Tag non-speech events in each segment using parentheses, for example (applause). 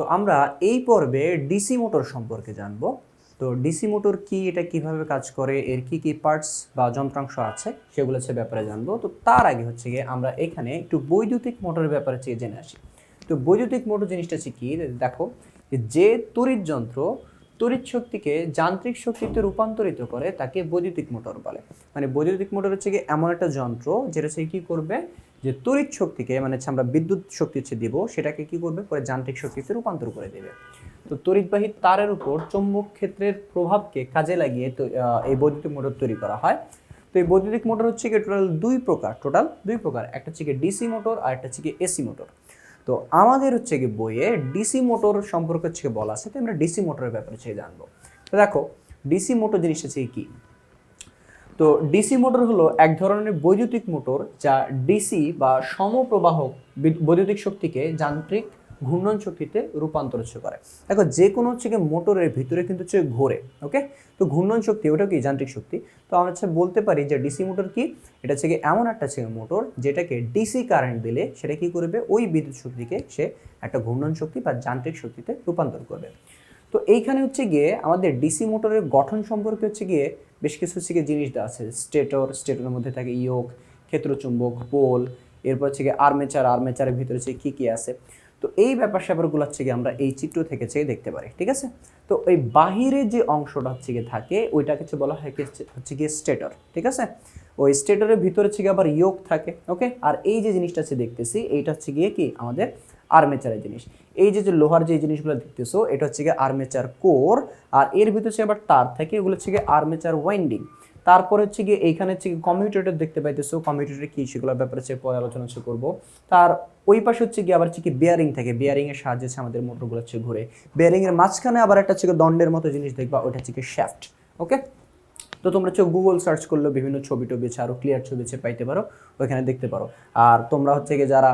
তো আমরা এই পর্বে ডিসি মোটর সম্পর্কে জানব। তো ডিসি মোটর কি, এটা কীভাবে কাজ করে, এর কি কি পার্টস বা যন্ত্রাংশ আছে সেগুলো হচ্ছে ব্যাপারে জানব। তো তার আগে হচ্ছে গিয়ে আমরা এখানে একটু বৈদ্যুতিক মোটরের ব্যাপারে চেয়ে জেনে আসি। তো বৈদ্যুতিক মোটর জিনিসটা হচ্ছে কি, দেখো, যে তড়িৎ যন্ত্র তড়িৎ শক্তিকে যান্ত্রিক শক্তিতে রূপান্তরিত করে, তাকে বৈদ্যুতিক মোটর বলে। মানে বৈদ্যুতিক মোটর হচ্ছে কি এমন একটা যন্ত্র, যেটা সে কী করবে যে তড়িৎ শক্তিকে মানে আমরা বিদ্যুৎ শক্তি হচ্ছে দিব, সেটাকে কি করবে? পরে যান্ত্রিক শক্তিতে রূপান্তর করে দেবে। তো তড়িৎবাহী তারের উপর চৌম্বক ক্ষেত্রের প্রভাবকে কাজে লাগিয়ে এই বৈদ্যুতিক মোটর তৈরি করা হয়। তো এই বৈদ্যুতিক মোটর হচ্ছে কি, টোটাল দুই প্রকার, টোটাল দুই প্রকার। একটা হচ্ছে কি ডিসি মোটর, আর একটা হচ্ছে কি এসি মোটর। তো আমাদের হচ্ছে কি বইয়ে ডিসি মোটর সম্পর্কে হচ্ছে বলা আছে, তো আমরা ডিসি মোটরের ব্যাপারে হচ্ছে জানব। তো দেখো, ডিসি মোটর জিনিসটা হচ্ছে কি? তো ডিসি মোটর হলো এক ধরনের বৈদ্যুতিক মোটর যা ডিসি বা সমপ্রবাহ বিদ- বৈদ্যুতিক শক্তিকে যান্ত্রিক ঘূর্ণন শক্তিতে রূপান্তর করে। দেখো, যে কোনো হচ্ছে মোটরের ভিতরে কিন্তু হচ্ছে ঘোরে ওকে তো ঘূর্ণন শক্তি, ওটা কি? যান্ত্রিক শক্তি। তো আমরা হচ্ছে বলতে পারি যে ডিসি মোটর কি? এটা হচ্ছে এমন একটা হচ্ছে মোটর যেটাকে ডিসি কারেন্ট দিলে সেটা কি করবে? ওই বিদ্যুৎ শক্তিকে সে একটা ঘূর্ণন শক্তি বা যান্ত্রিক শক্তিতে রূপান্তর করবে। তো এইখানে হচ্ছে গিয়ে আমাদের ডিসি মোটরের গঠন সম্পর্কে হচ্ছে গিয়ে বেশ কিছু হচ্ছে গিয়ে জিনিস আছে স্টেটর স্টেটরের মধ্যে থাকে ইয়োগ ক্ষেত্রচুম্বক পোল এরপর হচ্ছে গিয়ে আর্মেচার আর্মেচারের ভিতরে হচ্ছে কী কী আছে। তো এই ব্যাপার স্যাপারগুলো হচ্ছে গিয়ে আমরা এই চিত্র থেকে চেয়ে দেখতে পারি, ঠিক আছে? তো এই বাহিরে যে অংশটা হচ্ছে গিয়ে থাকে, ওইটাকে হচ্ছে বলা হয় হচ্ছে গিয়ে স্টেটর ঠিক আছে? ওই স্টেটরের ভিতরে হচ্ছে গিয়ে আবার ইয়োগ থাকে ওকে আর এই যে জিনিসটা হচ্ছে দেখতেছি, এইটা হচ্ছে গিয়ে কি আমাদের আর্মেচারের জিনিস। এই যে যে লোহার যে জিনিসগুলো দেখতেছো, এটা হচ্ছে গিয়ে আর্মেচার কোর আর এর ভিতরে হচ্ছে আবার তার থাকে, এগুলো হচ্ছে গিয়ে আর্মেচার ওয়াইন্ডিং তারপরে হচ্ছে গিয়ে এইখানে হচ্ছে গিয়ে কমিউটেটর দেখতে পাইতেছো কমিউটেটর কি সেগুলোর ব্যাপারে হচ্ছে পরে আলোচনা হচ্ছে করব। তার ওই পাশে হচ্ছে গিয়ে আবার হচ্ছে কি বিয়ারিং থাকে বিয়ারিং এর সাহায্যে হচ্ছে আমাদের মোটরগুলো হচ্ছে ঘুরে। বিয়ারিং এর মাঝখানে আবার একটা হচ্ছে গিয়ে দণ্ডের মতো জিনিস দেখবা ওটা হচ্ছে কি শ্যাফট ওকে তো তোমরা হচ্ছে গুগল সার্চ করলে বিভিন্ন ছবি টবি আছে আরও ক্লিয়ার ছবি হচ্ছে পাইতে পারো, ওইখানে দেখতে পারো। আর তোমরা হচ্ছে গিয়ে যারা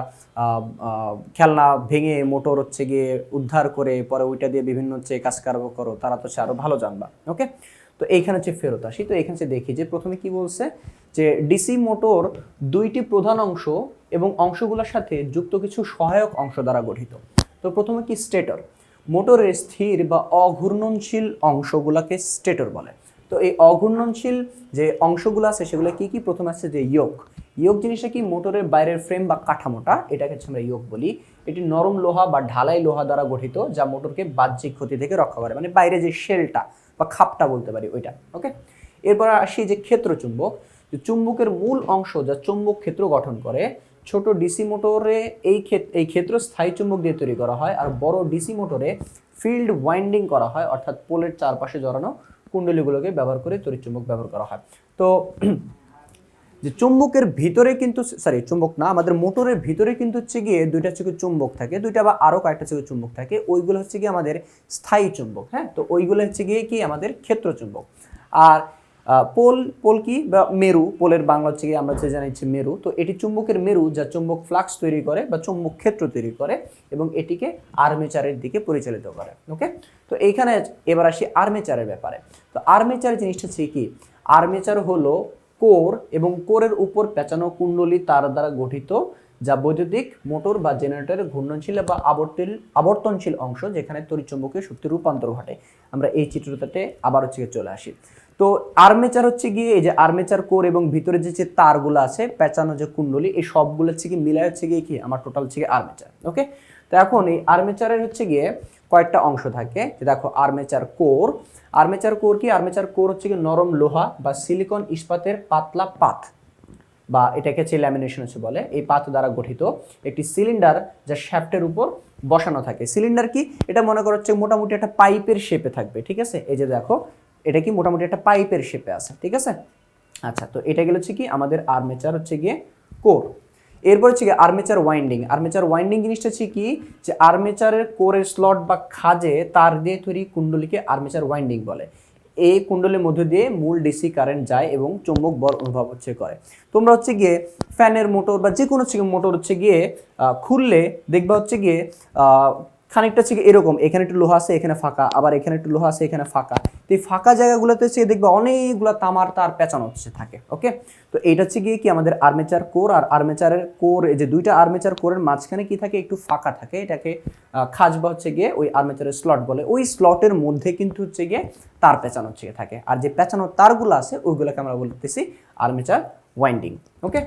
খেলনা ভেঙে মোটর হচ্ছে গিয়ে উদ্ধার করে পরে ওইটা দিয়ে বিভিন্ন হচ্ছে কাজ কারব করো, তারা তো হচ্ছে আরও ভালো জানবা, ওকে? তো এইখানে হচ্ছে ফেরত আসি। তো এখানে হচ্ছে দেখি যে প্রথমে কি বলছে যে ডিসি মোটর দুইটি প্রধান অংশ এবং অংশগুলোর সাথে যুক্ত কিছু সহায়ক অংশ দ্বারা গঠিত। তো প্রথমে কি স্টেটর মোটরের স্থির বা অঘূর্ণনশীল অংশগুলোকে স্টেটর বলে। তো এই অঘূর্ণনশীল যে অংশগুলো আছে, সেগুলো কি কি? প্রথম আছে যে ইয়োগ। ইয়োগ জিনিসটা কি? মোটরের বাইরের ফ্রেম বা কাঠামোটা, এটাকে হচ্ছে আমরা ইয়োগ বলি। এটি নরম লোহা বা ঢালাই লোহা দ্বারা গঠিত, যা মোটরকে বাহ্যিক ক্ষতি থেকে রক্ষা করে। মানে বাইরে যে শেলটা বা খাপটা বলতে পারি ওইটা ওকে এরপর আসি যে ক্ষেত্র চুম্বক যে চুম্বকের মূল অংশ যা চুম্বক ক্ষেত্র গঠন করে, ছোট ডিসি মোটরে এই ক্ষেত্র এই ক্ষেত্র স্থায়ী চুম্বক দিয়ে তৈরি করা হয়, আর বড় ডিসি মোটরে ফিল্ড ওয়াইন্ডিং করা হয়, অর্থাৎ পোলের চারপাশে জড়ানো কুণ্ডলীগুলোকে ব্যবহার করে তড়িৎ চুম্বক ব্যবহার করা হয়। তো (clears throat) যে চুম্বকের ভিতরে কিন্তু সরি চুম্বক না, আমাদের মোটরের ভিতরে কিন্তু হচ্ছে গিয়ে দুইটা হচ্ছে চুম্বক থাকে, দুইটা বা আরও কয়েকটা হচ্ছে চুম্বক থাকে, ওইগুলো হচ্ছে গিয়ে আমাদের স্থায়ী চুম্বক হ্যাঁ? তো ওইগুলো হচ্ছে গিয়ে কি? আমাদের ক্ষেত্র চুম্বক। আর পোল পোল কি বা মেরু, পোলের বাংলা হচ্ছে আমরা যে জানাচ্ছি মেরু। তো এটি চুম্বকের মেরু যা চুম্বক ফ্লাক্স তৈরি করে বা চুম্বক ক্ষেত্র তৈরি করে এবং এটিকে আর্মেচারের দিকে পরিচালিত করে ওকে তো এইখানে এবার আসি আর্মেচারের ব্যাপারে। তো আর্মেচার জিনিসটা হচ্ছে কি, আর্মেচার হলো কোর এবং কোরের উপর পেঁচানো কুণ্ডলী তার দ্বারা গঠিত যা বৈদ্যুতিক, মোটর বা জেনারেটরের ঘূর্ণনশীল বা আবর্তিল, আবর্তনশীল অংশ যেখানে তড়িৎচুম্বকীয় শক্তির রূপান্তর ঘটে। আমরা এই চিত্রটাতে আবার হচ্ছে চলে আসি। তো আর্মেচার হচ্ছে গিয়ে এই যে আর্মেচার কোর এবং ভিতরে যে যে তারগুলো আছে, পেঁচানো যে কুণ্ডলী, এই সবগুলো হচ্ছে কি মিলায় হচ্ছে গিয়ে কি? আমার টোটাল হচ্ছে গিয়ে আর্মেচার ওকে তো এখন এই আর্মেচারের হচ্ছে গিয়ে কয়েকটা অংশ থাকে। দেখো আর্মেচার কোর। আর্মেচার কোর কি? আর্মেচার কোর হচ্ছে কি নরম লোহা বা সিলিকন ইস্পাতের পাতলা পাত বা এটাকে হচ্ছে ল্যামিনেশন হচ্ছে বলে, এই পাত দ্বারা গঠিত একটি সিলিন্ডার যা শ্যাফটের উপর বসানো থাকে। সিলিন্ডার কি? এটা মনে করো হচ্ছে মোটামুটি একটা পাইপের শেপে থাকবে, ঠিক আছে? এই যে দেখো, এটা কি মোটামুটি একটা পাইপের শেপে আছে, ঠিক আছে? আচ্ছা তো এটা গেল হচ্ছে কি? আমাদের আর্মেচার হচ্ছে গিয়ে কোর এরপর হচ্ছে গিয়ে আর্মেচার ওয়াইন্ডিং আর্মেচার ওয়াইন্ডিং জিনিসটা হচ্ছে কি? যে আর্মেচারের কোরের স্লট বা খাজে তার দিয়ে তৈরি কুণ্ডলীকে আর্মেচার ওয়াইন্ডিং বলে। এই কুণ্ডলের মধ্য দিয়ে মূল ডিসি কারেন্ট যায় এবং চুম্বক বল অনুভব হচ্ছে করে। তোমরা হচ্ছে গিয়ে ফ্যানের মোটর বা যে কোনো মোটর হচ্ছে গিয়ে খুললে দেখবা হচ্ছে গিয়ে খানিকটা হচ্ছে এরকম, এখানে একটু লোহা আছে, এখানে ফাঁকা, আবার এখানে একটু লোহা আছে, এখানে ফাঁকা। তো এই ফাঁকা জায়গাগুলোতে হচ্ছে দেখবে অনেকগুলো তামার তার পেঁচানো হচ্ছে, থাকে ওকে তো এইটা হচ্ছে গিয়ে কি আমাদের আর্মেচার কোর আর আর্মেচারের কোর যে দুইটা আর্মেচার কোরের মাঝখানে কি থাকে, একটু ফাঁকা থাকে, এটাকে খাজ বা হচ্ছে গিয়ে ওই আর্মেচারের স্লট বলে। ওই স্লটের মধ্যে কিন্তু হচ্ছে গিয়ে তার পেঁচানো হচ্ছে থাকে। আর যে পেঁচানো তারগুলো আছে, ওইগুলোকে আমরা বলতেছি আর্মেচার ওয়াইন্ডিং ওকে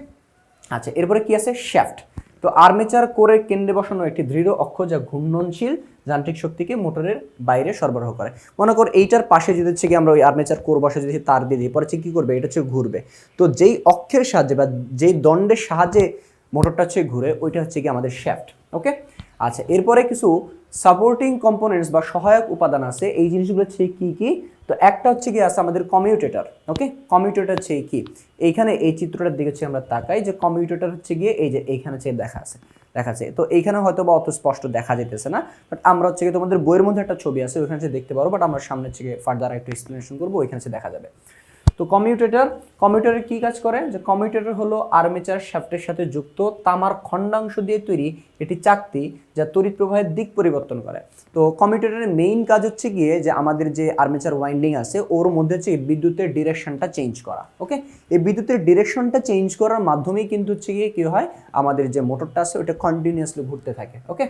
আচ্ছা এরপরে কি আছে? শ্যাফট তো আর্মেচার কোরের কেন্দ্রে বসানো একটি দৃঢ় অক্ষ যা ঘূর্ণনশীল যান্ত্রিক শক্তিকে মোটরের বাইরে সরবরাহ করে। মনে কর এইটার পাশে যদি হচ্ছে কি আমরা ওই আর্মেচার কোর বসে যদি তার দিয়ে দিই, পরে হচ্ছে কী করবে? এটা হচ্ছে ঘুরবে। তো যেই অক্ষের সাহায্যে বা যেই দণ্ডের সাহায্যে মোটরটা হচ্ছে ঘুরে, ওইটা হচ্ছে কি আমাদের শ্যাফট, ওকে? আচ্ছা এরপরে কিছু সাপোর্টিং কম্পোনেন্টস বা সহায়ক উপাদান আছে। এই জিনিসগুলো হচ্ছে কী কি? তো একটা হচ্ছে কি আছে আমাদের কমিউটেটার ওকে কমিউটেটার হচ্ছে কি? এইখানে এই চিত্রটার দিকে হচ্ছে আমরা তাকাই যে কমিউটেটর হচ্ছে গিয়ে এই যে এইখানে হচ্ছে দেখা আছে, দেখা যায় তো এইখানে হয়তো বা অত স্পষ্ট দেখা যেতেছে না বাট আমরা হচ্ছে কি তোমাদের বইয়ের মধ্যে একটা ছবি আছে, ওইখানে দেখতে পারো বাট আমরা সামনে হচ্ছে ফার্দার একটা এক্সপ্লেনেশন করব, ওইখানে দেখা যাবে। তো কমিউটেটর কমিউটেটর কি কাজ করে? যে কমিউটেটর হলো আর্মেচার শ্যাফটের সাথে যুক্ত, তামার খণ্ডাংশ দিয়ে তৈরি এটি চাকতি যা তড়িৎ প্রবাহের দিক পরিবর্তন করে। তো কমিউটেটরের মেইন কাজ হচ্ছে গিয়ে যে আমাদের যে আর্মেচার ওয়াইন্ডিং আছে, ওর মধ্যে হচ্ছে বিদ্যুতের ডিরেকশনটা চেঞ্জ করা ওকে এই বিদ্যুতের ডিরেকশনটা চেঞ্জ করার মাধ্যমেই কিন্তু হচ্ছে গিয়ে কী হয়? আমাদের যে মোটরটা আছে ওটা কন্টিনিউয়াসলি ঘুরতে থাকে ওকে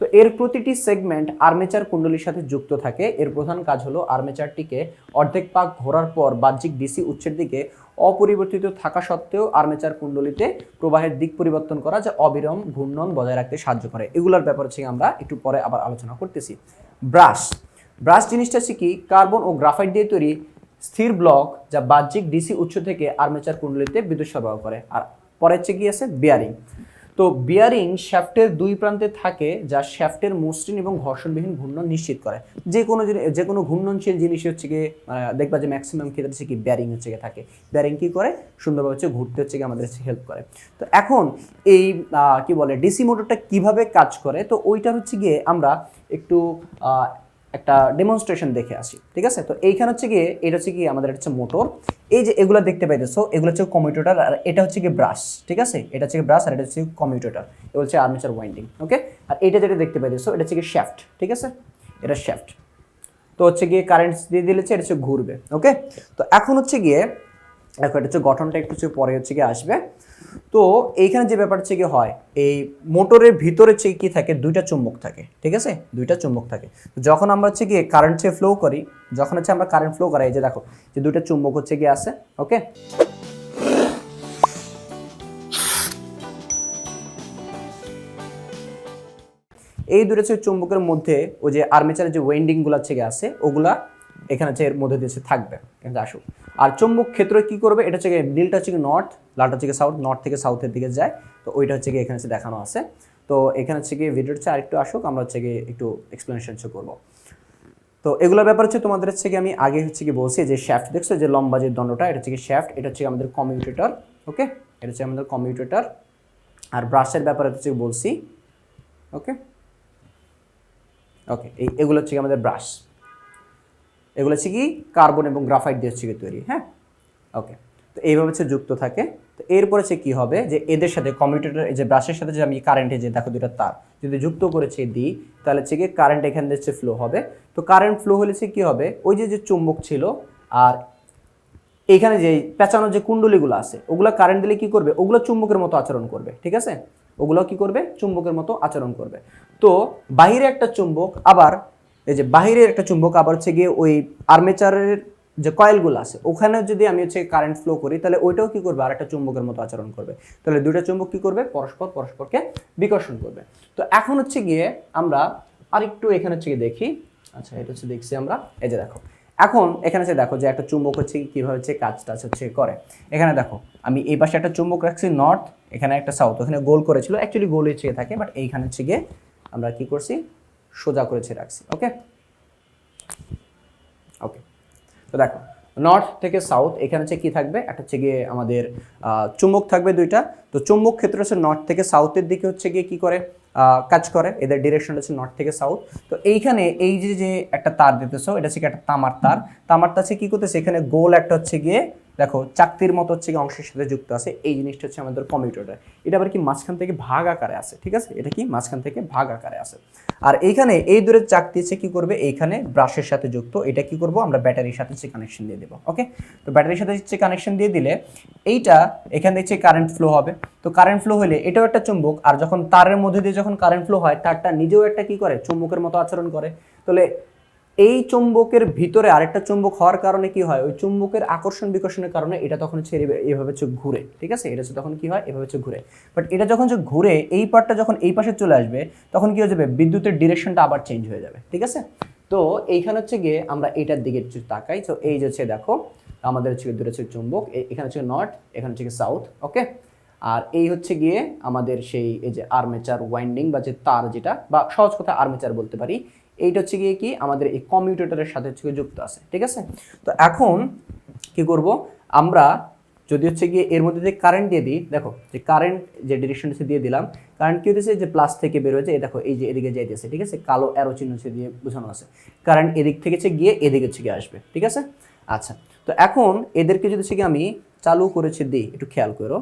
তো এর প্রতিটি সেগমেন্ট আর্মেচার কুণ্ডলীর সাথে যুক্ত থাকে। এর প্রধান কাজ হলো আর্মেচারটিকে অর্ধেক পাক ঘোরার পর বাহ্যিক ডিসি উচ্চের দিকে অপরিবর্তিত থাকা সত্ত্বেও আর্মেচার কুণ্ডলীতে প্রবাহের দিক পরিবর্তন করা যা অবিরম ঘূর্ণন বজায় রাখতে সাহায্য করে। এগুলোর ব্যাপার হচ্ছে আমরা একটু পরে আবার আলোচনা করতেছি। ব্রাশ। ব্রাশ জিনিসটা হচ্ছে কি? কার্বন ও গ্রাফাইট দিয়ে তৈরি স্থির ব্লক যা বাহ্যিক ডিসি উৎস থেকে আর্মেচার কুণ্ডলিতে বিদ্যুৎ সরবরাহ করে। আর পরে হচ্ছে কি আছে? বিয়ারিং তো বিয়ারিং শ্যাফটের দুই প্রান্তে থাকে যা শ্যাফটের মসৃণ এবং ঘর্ষণবিহীন ঘূর্ণন নিশ্চিত করে। যে কোনো যে কোনো ঘূর্ণনশীল জিনিস হচ্ছে গিয়ে দেখবা যে ম্যাক্সিমাম ক্ষেত্রে হচ্ছে কি ব্যারিং হচ্ছে গিয়ে থাকে। ব্যারিং কী করে? সুন্দরভাবে হচ্ছে ঘুরতে হচ্ছে গিয়ে আমাদের হচ্ছে হেল্প করে। তো এখন এই কি বলে ডিসি মোটরটা কীভাবে কাজ করে? তো ওইটা হচ্ছে গিয়ে আমরা একটু একটা ডেমনস্ট্রেশন দেখে আসি, ঠিক আছে? তো এইখানে হচ্ছে গিয়ে, এটা হচ্ছে কি আমাদের হচ্ছে মোটর এই যে এগুলো দেখতে পাইতেছো, এগুলো হচ্ছে কম্পিউটার আর এটা হচ্ছে কি ব্রাশ ঠিক আছে? এটা হচ্ছে ব্রাশ আর এটা হচ্ছে কম্পিউটার এ হচ্ছে আর্মেচার ওয়াইন্ডিং ওকে আর এটা যেটা দেখতে পাইতেছো, এটা হচ্ছে কি শ্যাফট ঠিক আছে? এটা শ্যাফট তো হচ্ছে গিয়ে কারেন্ট দিয়ে দিলেছে, এটা হচ্ছে ঘুরবে ওকে তো এখন হচ্ছে গিয়ে দেখো, এটা হচ্ছে গঠনটা একটু পরে হচ্ছে গিয়ে আসবে। তো এইখানে যে ব্যাপার হচ্ছে গিয়ে হয়, এই মোটরের ভিতরে হচ্ছে কি থাকে? দুইটা চুম্বক থাকে, ঠিক আছে? দুইটা চুম্বক থাকে। যখন আমরা হচ্ছে গিয়ে কারেন্ট ফ্লো করি, যখন হচ্ছে আমরা কারেন্ট ফ্লো করাই যে দেখো, যে দুইটা চুম্বক হচ্ছে গিয়ে আছে ওকে এই দুটো চুম্বকের মধ্যে ওই যে আর্মেচারের যে ওয়েন্ডিংগুলো হচ্ছে গিয়ে আছে, ওগুলা এখানে হচ্ছে এর মধ্যে দিয়ে থাকবে এখানে আসুক আর চুম্বক ক্ষেত্র কি করবে এটা হচ্ছে নীলটা হচ্ছে নর্থ লালটা হচ্ছে সাউথ নর্থ থেকে সাউথের দিকে যায় তো ওইটা হচ্ছে গিয়ে এখানে হচ্ছে দেখানো আছে তো এখানে হচ্ছে গিয়ে ভিডিওর হচ্ছে আরেকটু আসুক আমরা হচ্ছে গিয়ে একটু এক্সপ্লেনেশন হচ্ছে করব তো এগুলোর ব্যাপার হচ্ছে তোমাদের হচ্ছে কি আমি আগে হচ্ছে কি বলছি যে শ্যাফট দেখছ যে লম্বা যে দণ্ডটা এটা হচ্ছে কি শ্যাফট এটা হচ্ছে আমাদের কমিউটেটর ওকে এটা হচ্ছে আমাদের কমিউটেটর আর ব্রাশের ব্যাপারে হচ্ছে বলছি ওকে ওকে এই এগুলো হচ্ছে আমাদের ব্রাশ এগুলো হচ্ছে কি? কার্বন এবং গ্রাফাইট দিয়ে হচ্ছে কি তৈরি হ্যাঁ? ওকে তো এইভাবে হচ্ছে যুক্ত থাকে। তো এরপরে হচ্ছে কি হবে? যে এদের সাথে কমিউটেটর এই যে ব্রাশের সাথে যে আমি কারেন্টে যে দেখো দুটা তার, যদি যুক্ত করেছে দিই, তাহলে হচ্ছে কি কারেন্ট এখান দিয়ে হচ্ছে ফ্লো হবে। তো কারেন্ট ফ্লো হলে হচ্ছে কী হবে? ওই যে যে চুম্বক ছিল, আর এইখানে যে পেঁচানো যে কুণ্ডলীগুলো আছে, ওগুলো কারেন্ট দিলে কি করবে? ওগুলো চুম্বকের মতো আচরণ করবে, ঠিক আছে? ওগুলো কি করবে? চুম্বকের মতো আচরণ করবে। তো বাইরে একটা চুম্বক, আবার এই যে বাইরের একটা চুম্বক আবার হচ্ছে গিয়ে ওই আর্মেচারের যে কয়েলগুলো আছে, ওখানে যদি আমি হচ্ছে কারেন্ট ফ্লো করি, তাহলে ওইটাও কি করবে? আর একটা চুম্বকের মতো আচরণ করবে। তাহলে দুইটা চুম্বক কি করবে? পরস্পর পরস্পরকে বিকর্ষণ করবে। তো এখন হচ্ছে গিয়ে আমরা আরেকটু এখানে হচ্ছে গিয়ে দেখি। আচ্ছা এটা হচ্ছে দেখছি আমরা। এই যে দেখো, এখন এখানে যে দেখো যে একটা চুম্বক হচ্ছে কীভাবে হচ্ছে কাজটা হচ্ছে করে। এখানে দেখো, আমি এই পাশে একটা চুম্বক রাখছি নর্থ এখানে একটা সাউথ ওখানে গোল করেছিল। অ্যাকচুয়ালি গোল হচ্ছে থাকে বাট এইখানে হচ্ছে গিয়ে আমরা কি করছি? সোজা করেছে রাখছি ওকে ওকে তো দেখো নর্থ থেকে সাউথ এখানে হচ্ছে কী থাকবে? একটা হচ্ছে গিয়ে আমাদের চুম্বক থাকবে দুইটা। তো চুম্বক ক্ষেত্র হচ্ছে নর্থ থেকে সাউথের দিকে হচ্ছে গিয়ে কী করে? কাজ করে। এদের ডিরেকশন হচ্ছে নর্থ থেকে সাউথ তো এইখানে এই যে যে একটা তার দিতেছো, এটা হচ্ছে একটা তামার তার। তামার তার হচ্ছে কি করতেছে? এখানে গোল একটা হচ্ছে গিয়ে দেখো, চাকতির মতো হচ্ছে অংশের সাথে যুক্ত আছে, এই জিনিসটা হচ্ছে আমাদের কমিউটার এটা আবার কি মাঝখান থেকে ভাগ আকারে আছে, ঠিক আছে? এটা কি মাঝখান থেকে ভাগ আকারে আছে। আর এইখানে এই দূরের চাকতি হচ্ছে কি করবে? এইখানে ব্রাশের সাথে যুক্ত, এটা কি করব? আমরা ব্যাটারির সাথে হচ্ছে কানেকশন দিয়ে দেবো ওকে তো ব্যাটারির সাথে হচ্ছে কানেকশন দিয়ে দিলে এইটা এখান থেকে কারেন্ট ফ্লো হবে। তো কারেন্ট ফ্লো হলে এটাও একটা চুম্বক, আর যখন তারের মধ্যে দিয়ে যখন কারেন্ট ফ্লো হয়, তারটা নিজেও একটা কি করে? চুম্বকের মতো আচরণ করে। তাহলে এই চুম্বকের ভিতরে আরেকটা চুম্বক হওয়ার কারণে কি হয়? ওই চুম্বকের আকর্ষণ বিকর্ষণের কারণে এটা তখন হচ্ছে এভাবে- হচ্ছে ঘুরে, ঠিক আছে? এটা হচ্ছে তখন কি হয়? এভাবে হচ্ছে ঘুরে। বাট এটা যখন যে ঘুরে, এই পার্টটা যখন এই পাশে চলে আসবে, তখন কি হয়ে যাবে? বিদ্যুতের ডিরেকশনটা আবার চেঞ্জ হয়ে যাবে, ঠিক আছে? তো এইখানে হচ্ছে গিয়ে আমরা এটার দিকে একটু তাকাই। তো এই যে হচ্ছে দেখো, আমাদের হচ্ছে দুটো হচ্ছে চুম্বক এখানে হচ্ছে নর্থ এখানে হচ্ছে সাউথ ওকে আর এই হচ্ছে গিয়ে আমাদের সেই এই যে আর্মেচার ওয়াইন্ডিং বা যে তার যেটা, বা সহজ কথা আর্মেচার বলতে পারি এইটা হচ্ছে গিয়ে কি আমাদের এই কমিউটেটরের সাথে হচ্ছে যুক্ত আছে, ঠিক আছে? তো এখন কি করব? আমরা যদি হচ্ছে গিয়ে এর মধ্যে যে কারেন্ট দিয়ে দিই, দেখো যে কারেন্ট যে ডিরেকশন দিয়ে দিলাম কারেন্ট কি হতেছে যে প্লাস থেকে বের হয়েছে, এই দেখো এই যে এদিকে যাইতেছে, ঠিক আছে? কালো অ্যারো চিহ্ন হচ্ছে দিয়ে বোঝানো আছে। কারেন্ট এদিক থেকে হচ্ছে গিয়ে এদিকে হচ্ছে গিয়ে আসবে, ঠিক আছে? আচ্ছা তো এখন এদেরকে যদি হচ্ছে গিয়ে আমি চালু করেছে দিই, একটু খেয়াল করো।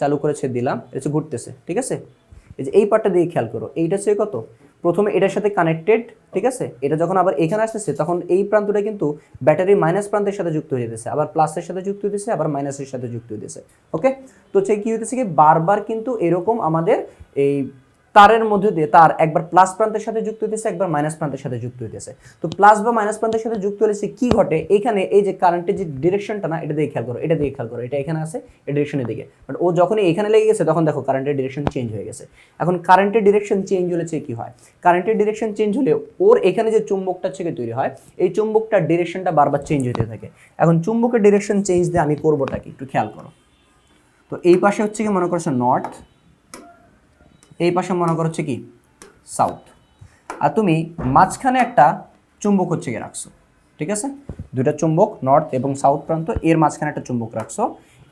চালু করেছে দিলাম, এটা হচ্ছে ঘুরতেছে, ঠিক আছে? এই যে এই পার্টটা দিয়ে খেয়াল করো, এইটা হচ্ছে কত? প্রথমে এটার সাথে কানেক্টেড ঠিক আছে? এটা যখন আবার এখানে আসতেছে, তখন এই প্রান্তটা কিন্তু ব্যাটারি মাইনাস প্রান্তের সাথে যুক্ত হয়ে যেতেছে আবার প্লাসের সাথে যুক্ত হইতেছে আবার মাইনাসের সাথে যুক্ত হইতেছে ওকে তো সেই কী হইতেছে কি? বারবার কিন্তু এরকম আমাদের এই তারের মধ্যে দিয়ে তার একবার প্লাস প্রান্তের সাথে যুক্ত হইতেছে, একবার মাইনাস প্রান্তের সাথে যুক্ত হইতেছে। তো প্লাস বা মাইনাস প্রান্তের সাথে যুক্ত সে কি ঘটে? এখানে এই যে কারেন্টের যে ডিরেকশনটা না, এটা দিয়ে খেয়াল করো, এটা দিয়ে খেয়াল করো, এটা এখানে আছে এই ডিরেকশনের দিকে। বাট ও যখনই এখানে লেগে গেছে, তখন দেখো কারেন্টের ডিরেকশন চেঞ্জ হয়ে গেছে। এখন কারেন্টের ডিরেকশন চেঞ্জ হলে সে কি হয়? কারেন্টের ডিরেকশন চেঞ্জ হলে ওর এখানে যে চুম্বকটা থেকে তৈরি হয়, এই চুম্বকটার ডিরেকশনটা বারবার চেঞ্জ হতে থাকে। এখন চুম্বকের ডিরেকশন চেঞ্জ দিয়ে আমি করবোটা কি? একটু খেয়াল করো। তো এই পাশে হচ্ছে কি মনে করছ নর্থ এই পাশে মনে করো হচ্ছে কি? সাউথ আর তুমি মাঝখানে একটা চুম্বক হচ্ছে গিয়ে রাখছো, ঠিক আছে? দুইটা চুম্বক নর্থ এবং সাউথ প্রান্ত, এর মাঝখানে একটা চুম্বক রাখছো।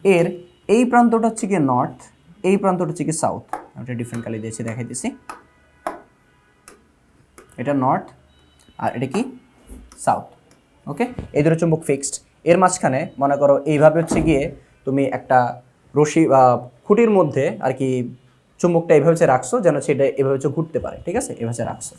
এর এই প্রান্তটা হচ্ছে গিয়ে নর্থ এই প্রান্তটা হচ্ছে কি সাউথ আমি ডিফারেন্ট কালি দিয়েছি দেখাইতেছি এটা নর্থ আর এটা কি? সাউথ ওকে এই দুটো চুম্বক ফিক্সড এর মাঝখানে মনে করো এইভাবে হচ্ছে গিয়ে তুমি একটা রশি বা খুঁটির মধ্যে আর কি চুম্বকটা এভাবে হচ্ছে রাখছো যেন সেটা এভাবে হচ্ছে ঘুরতে পারে, ঠিক আছে? এভাবে হচ্ছে রাখছো।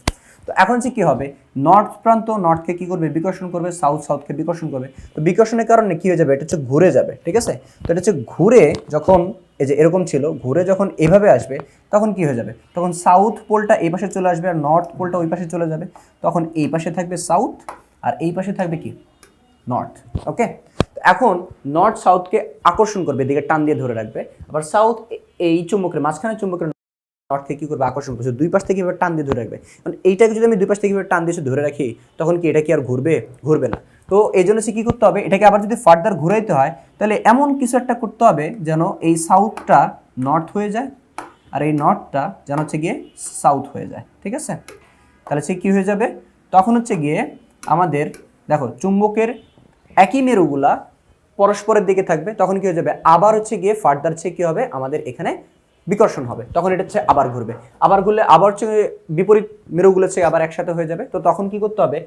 তো এখন হচ্ছে কি হবে? নর্থ প্রান্ত নর্থকে কি করবে? বিকর্ষণ করবে সাউথ সাউথকে বিকর্ষণ করবে। তো বিকর্ষণের কারণে কি হয়ে যাবে? এটা হচ্ছে ঘুরে যাবে, ঠিক আছে? তো এটা হচ্ছে ঘুরে যখন, এই যে এরকম ছিল, ঘুরে যখন এভাবে আসবে, তখন কি হয়ে যাবে? তখন সাউথ পোলটা এই পাশে চলে আসবে আর নর্থ পোলটা ওই পাশে চলে যাবে। তখন এই পাশে থাকবে সাউথ আর এই পাশে থাকবে কি? নর্থ ওকে এখন নর্থ সাউথকে আকর্ষণ করবে, এদিকে টান দিয়ে ধরে রাখবে। আবার সাউথ এই চুম্বকের মাঝখানে চুম্বকের নর্থকে কী করবে? আকর্ষণ করছে। দুই পাশ থেকে এভাবে টান দিয়ে ধরে রাখবে। কারণ এইটাকে যদি আমি দুই পাশ থেকে এভাবে টান দিয়ে ধরে রাখি, তখন কি এটা কি আর ঘুরবে? ঘুরবে না। তো এই জন্য সে কী করতে হবে? এটাকে আবার যদি ফার্দার ঘুরাইতে হয়, তাহলে এমন কিছু একটা করতে হবে যেন এই সাউথটা নর্থ হয়ে যায় আর এই নর্থটা যেন হচ্ছে গিয়ে সাউথ হয়ে যায়। ঠিক আছে? তাহলে সে কী হয়ে যাবে? তখন হচ্ছে গিয়ে আমাদের, দেখো, চুম্বকের একই মেরুগুলা পরস্পরের দিকে থাকবে, তখন কি হয়ে যাবে? আবার হচ্ছে গিয়ে ফার্দার হচ্ছে কি হবে? আমাদের এখানে বিকর্ষণ হবে। তখন এটা হচ্ছে আবার ঘুরবে। আবার ঘুরলে আবার হচ্ছে বিপরীত মেরুগুলো হচ্ছে আবার একসাথে হয়ে যাবে। তো তখন কি করতে হবে?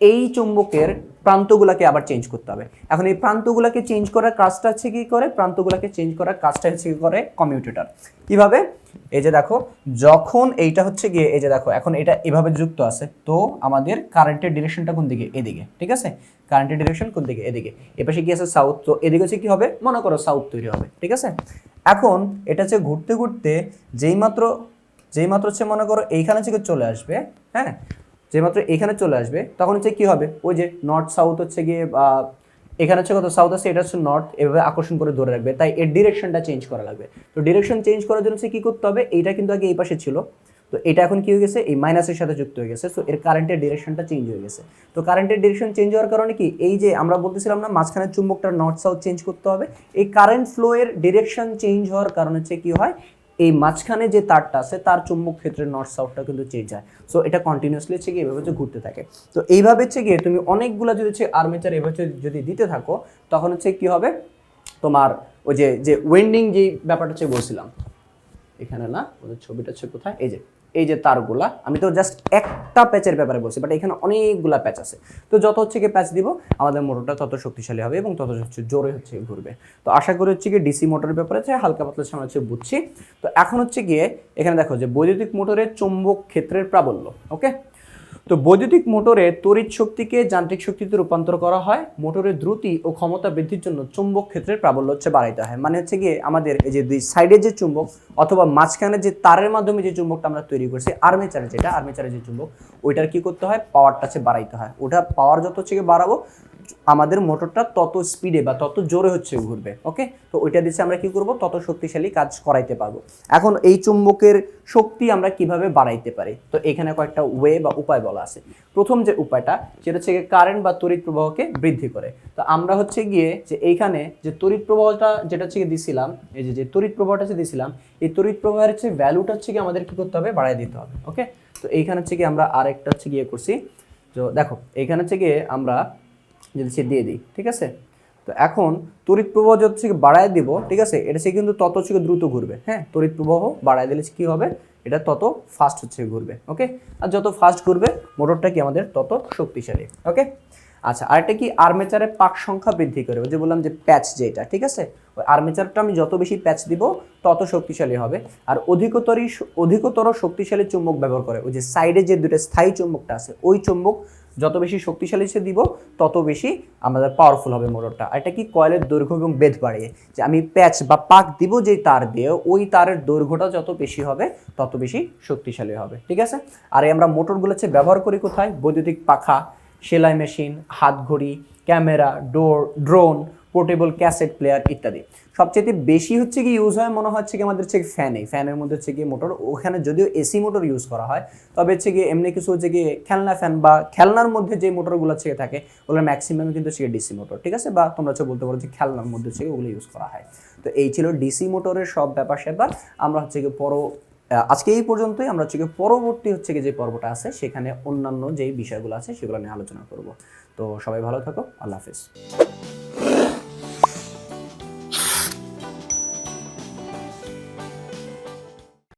এই চুম্বকের প্রান্তগুলোকে আবার চেঞ্জ করতে হবে। এখন এই প্রান্তগুলোকে চেঞ্জ করার কাজটা হচ্ছে কি করে? প্রান্তগুলোকে চেঞ্জ করার কাজটা হচ্ছে কি করে? কমিউটেটর। কীভাবে? এই যে দেখো, যখন এইটা হচ্ছে গিয়ে, এই যে দেখো, এখন এটা এভাবে যুক্ত আছে। তো আমাদের কারেন্টের ডিরেকশনটা কোন দিকে? এদিকে। ঠিক আছে? কারেন্টের ডিরেকশন কোন দিকে? এদিকে। এপাশে কি আছে সাউথ তো এদিকে হচ্ছে কি হবে? মনে করো সাউথ তৈরি হবে ঠিক আছে? এখন এটা হচ্ছে ঘুরতে ঘুরতে যেই মাত্র যেই মাত্র হচ্ছে মনে করো এইখানে থেকে চলে আসবে হ্যাঁ? যে মাত্র এখানে চলে আসবে তখন হচ্ছে কি হবে? ওই যে নর্থ সাউথ হচ্ছে গিয়ে আহ, এখানে হচ্ছে কত? সাউথ আছে এটা হচ্ছে নর্থ এভাবে আকর্ষণ করে ধরে রাখবে। তাই এর ডিরেকশনটা চেঞ্জ করা লাগবে। তো ডিরেকশন চেঞ্জ করার জন্য হচ্ছে কী করতে হবে? এইটা কিন্তু আগে এই পাশে ছিল। তো এটা এখন কি হয়ে গেছে? এই মাইনাসের সাথে যুক্ত হয়ে গেছে। সো এর কারেন্টের ডিরেকশনটা চেঞ্জ হয়ে গেছে। তো কারেন্টের ডিরেকশন চেঞ্জ হওয়ার কারণে কি? এই যে আমরা বলতেছিলাম না, মাঝখানে চুম্বকটা নর্থ সাউথ চেঞ্জ করতে হবে। এই কারেন্ট ফ্লো এর ডিরেকশন চেঞ্জ হওয়ার কারণে হচ্ছে কি হয়? এই মাঝখানে যে তারটা আছে, তার চুম্বক ক্ষেত্রে নর্থ সাউথটা কিন্তু চেঞ্জ হয়। সো এটা কন্টিনিউসলি হচ্ছে গিয়ে এভাবে ঘুরতে থাকে। তো এইভাবে হচ্ছে গিয়ে তুমি অনেকগুলো যদি হচ্ছে আর্মেচার এভাবে যদি দিতে থাকো, তখন হচ্ছে কি হবে? তোমার ওই যে যে ওয়েন্ডিং যে ব্যাপারটা হচ্ছে বলছিলাম। এখানে না, ওদের ছবিটা হচ্ছে কোথায়? এই যে এই যে তারগুলা, আমি তো জাস্ট একটা প্যাচের ব্যাপারে বলছি বাট এখানে অনেকগুলা প্যাচ আছে। তো যত হচ্ছে কি প্যাচ দিব, আমাদের মোটরটা তত শক্তিশালী হবে এবং তত হচ্ছে জোরে হচ্ছে ঘুরবে। তো আশা করি হচ্ছে কি ডিসি মোটরের ব্যাপারে হচ্ছে হালকা পাতলা সামনে হচ্ছে বুঝছি। তো এখন হচ্ছে গিয়ে, এখানে দেখো যে বৈদ্যুতিক মোটরের চৌম্বক ক্ষেত্রের প্রাবল্য ওকে তো বৈদ্যুতিক মোটরে তড়িৎ শক্তিকে যান্ত্রিক শক্তিতে রূপান্তর করা হয়। মোটরের দ্রুতি ও ক্ষমতা বৃদ্ধির জন্য চুম্বক ক্ষেত্রের প্রাবল্য হচ্ছে বাড়াইতে হয়। মানে হচ্ছে গিয়ে আমাদের এই যে দুই সাইডের যে চুম্বক অথবা মাঝখানে যে তারের মাধ্যমে যে চুম্বকটা আমরা তৈরি করছি আর্মেচারে যেটা আর্মেচারে যে চুম্বক, ওইটার কি করতে হয়? পাওয়ারটা হচ্ছে বাড়াইতে হয়। ওটা পাওয়ার যত হচ্ছে গিয়ে বাড়াবো আমাদের মোটরটা তত স্পিডে বা তত জোরে হচ্ছে ঘুরবে ওকে তো ওইটা দিচ্ছে আমরা কি করব? তত শক্তিশালী কাজ করাইতে পারব। এখন এই চুম্বকের শক্তি আমরা কীভাবে বাড়াইতে পারি? তো এখানে কয়েকটা ওয়ে বা উপায় বলা আছে। প্রথম যে উপায়টা, সেটা হচ্ছে কারেন্ট বা তড়িৎ প্রবাহকে বৃদ্ধি করে। তো আমরা হচ্ছে গিয়ে যে এইখানে যে তড়িৎ প্রবাহটা, যেটা হচ্ছে দিছিলাম, এই যে যে তড়িৎ প্রবাহটা হচ্ছে দিছিলাম, এই তড়িৎ প্রবাহের হচ্ছে ভ্যালুটা হচ্ছে কি আমাদের কি করতে হবে? বাড়াই দিতে হবে ওকে তো এইখানে হচ্ছে কি আমরা আরেকটা হচ্ছে গিয়ে করছি। তো দেখো, এইখানে হচ্ছে গিয়ে আমরা যদি সে দিয়ে দিই, ঠিক আছে? তো এখন তড়িৎ প্রবাহ যত থেকে বাড়ায় দিব, ঠিক আছে? এটা সে কিন্তু তত গিয়ে দ্রুত ঘুরবে হ্যাঁ? তড়িৎ প্রবাহ বাড়ায় দিলে কি হবে? এটা তত ফাস্ট হচ্ছে ঘুরবে ওকে আর যত ফাস্ট ঘুরবে, মোটরটা কি আমাদের তত শক্তিশালী ওকে আচ্ছা আরেকটা কি? আর্মেচারের পাক সংখ্যা বৃদ্ধি করে ওই যে বললাম যে প্যাচ যেটা, ঠিক আছে? ওই আর্মেচারটা আমি যত বেশি প্যাচ দিব, তত শক্তিশালী হবে। আর অধিকতরই অধিকতর শক্তিশালী চুম্বক ব্যবহার করে, ওই যে সাইডে যে দুটো স্থায়ী চুম্বকটা আছে, ওই চুম্বক যত বেশি শক্তিশালী সে দিব, তত বেশি আমাদের পাওয়ারফুল হবে মোটরটা আর এটা কি কয়েলের দৈর্ঘ্য এবং বেদ বাড়িয়ে? যে আমি প্যাচ বা পাক দিব যে তার দিয়ে, ওই তারের দৈর্ঘ্যটা যত বেশি হবে, তত বেশি শক্তিশালী হবে। ঠিক আছে? আর এই আমরা মোটরগুলো হচ্ছে ব্যবহার করি কোথায়? বৈদ্যুতিক পাখা, সেলাই মেশিন হাত ঘড়ি camera door drone portable cassette player ইত্যাদি। সবচেয়ে বেশি হচ্ছে কি ইউজ হয় মনে হচ্ছে কি আমাদের হচ্ছে ফ্যানে ফ্যানের মধ্যে হচ্ছে কি মোটর ওখানে যদিও এসি মোটর ইউজ করা হয় তবে হচ্ছে কি এমনি কিছু হচ্ছে কি খেলনা ফ্যান বা খেলনার মধ্যে যে মোটরগুলো হচ্ছে থাকে ওগুলো ম্যাক্সিমাম কিন্তু হচ্ছে ডিসি মোটর ঠিক আছে বা তোমরা হচ্ছে বলতে পারো যে খেলনার মধ্যে হচ্ছে ওগুলো ইউজ করা হয় তো এই ছিল ডিসি মোটরের সব ব্যাপার স্যাপার আমরা হচ্ছে কি পরো আজকে এই পর্যন্তই আমরা হচ্ছে কি পরবর্তী হচ্ছে কি যে পর্বটা আছে সেখানে অন্যান্য যেই বিষয়গুলো আছে সেগুলো নিয়ে আলোচনা করব তো সবাই ভালো থাকো আল্লাহ হাফিজ